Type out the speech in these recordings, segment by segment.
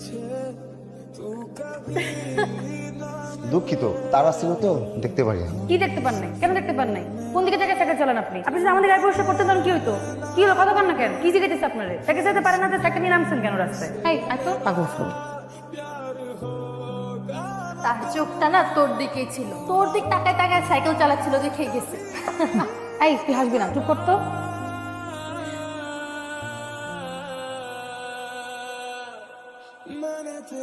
দুঃখিত তারা ছিল তো দেখতে পারি। কি দেখতে পান নাই? কেন দেখতে পান নাই? কোন দিকে থেকে সাইকেল চালান আপনি? আপনি যদি আমাদের গায়ে পরিষ্কার করতেন তখন কি হইতো? কি হলো কথা না কেন? কি জিজ্ঞেস আপনারে? সাইকেল চালাতে পারেন না তো সাইকেল নিয়ে নামছেন কেন রাস্তায়? এই এত পাগল তার চোখটা না তোর দিকেই ছিল। তোর দিক তাকায় তাকায় সাইকেল চালাচ্ছিল দেখে গেছে। এই তুই হাসবি না চুপ করতো কি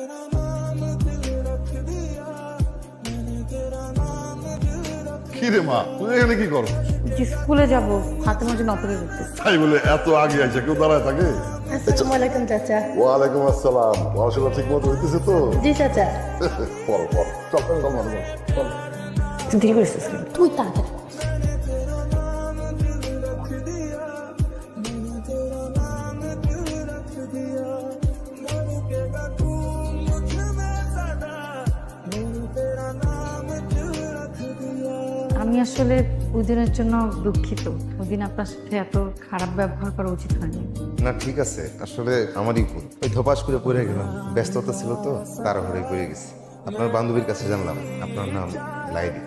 রে মা তুই এখানে কি করো? যে স্কুলে যাব হাতে মাঝে নতরে করতেছি। তাই বলে এত আগে আইসা কেউ দাঁড়ায় থাকে? আসসালামু আলাইকুম চাচা। ওয়ালাইকুম আসসালাম। পড়াশোনা ঠিক মতো হইতেছে তো? জি চাচা। পড়ো পড়ো। চল চল চল চল। তুই দেরি করেছিস কেন? তুই তাড়াতাড়ি আমি আসলে ওই দিনের জন্য দুঃখিত। ওই দিন আপনার সাথে এত খারাপ ব্যবহার করা উচিত হয়নি। না ঠিক আছে। আসলে আমারই ভুল। ওই ধপাস করে পড়ে গেলাম। ব্যস্ততা ছিল তো তাড়াহুড়োয় পড়ে গেছি। আপনার বান্ধবীর কাছে জানলাম আপনার নাম লাইলি।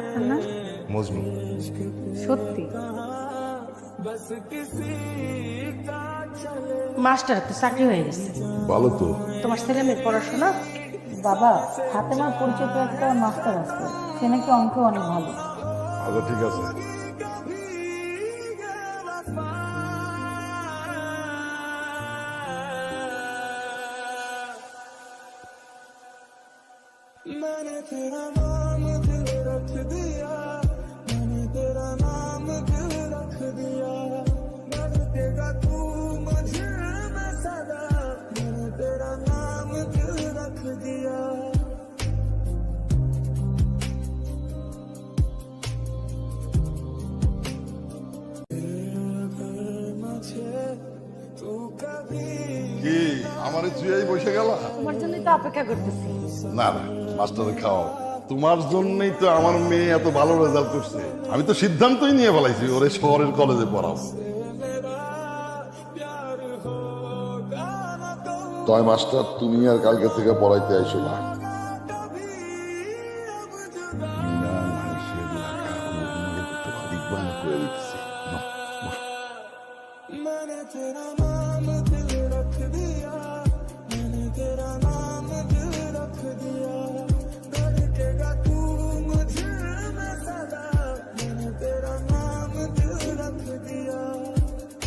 আপনার নাম? মজনু। সত্যি? মাস্টার তো চাকরি হয়ে গেছে ভালো তো। তোমার ছেলে মেয়ের পড়াশোনা বাবা হাতে না পরিচিত একটা মাস্টার আছে সে নাকি অঙ্ক অনেক ভালো? আচ্ছা ঠিক আছে। কি আমার চুয়াই বসে গেল। তোমার জন্যই তো অপেক্ষা করতেছি। না না মাস্টারে খাও। তোমার জন্যই তো আমার মেয়ে এত ভালো রেজাল্ট করছে। আমি তো সিদ্ধান্তই নিয়ে ফেলাইছি ওরে শহরের কলেজে পড়াও। তয় মাস্টার তুমি আর কালকে থেকে পড়াইতে আইসো না। মিনা করে দিচ্ছি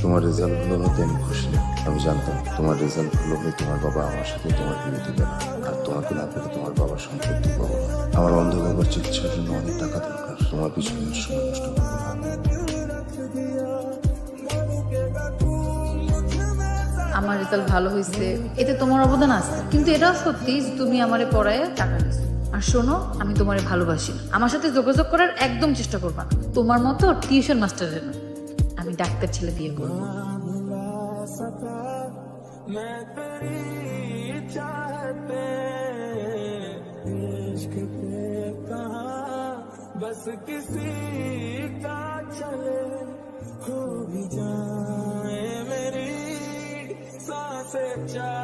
তোমার রেজাল্ট ভালো হতে আমি খুশি। আমি জানতাম তোমার রেজাল্ট ভালো হয়ে তোমার বাবা আমার সাথে তোমার বিয়ে দিবে। আর তোমাকে না পেলে তোমার বাবার সম্পত্তি পাবো আমার অন্ধ বাবার চিকিৎসার জন্য অনেক টাকা দরকার। তোমার পিছনে সময় নষ্ট করব। আমার রেজাল্ট ভালো হয়েছে। এতে তোমার অবদান আছে। কিন্তু এটাও সত্যি যে তুমি আমারে পড়ায় টাকা দিছো। আর শোনো, আমি তোমারে ভালোবাসি। আমার সাথে যোগাযোগ করার একদম চেষ্টা করবা তোমার মতো টিউশন মাস্টারের না। আমি ডাক্তার ছেলে বিয়ে করবো सांसें चाहे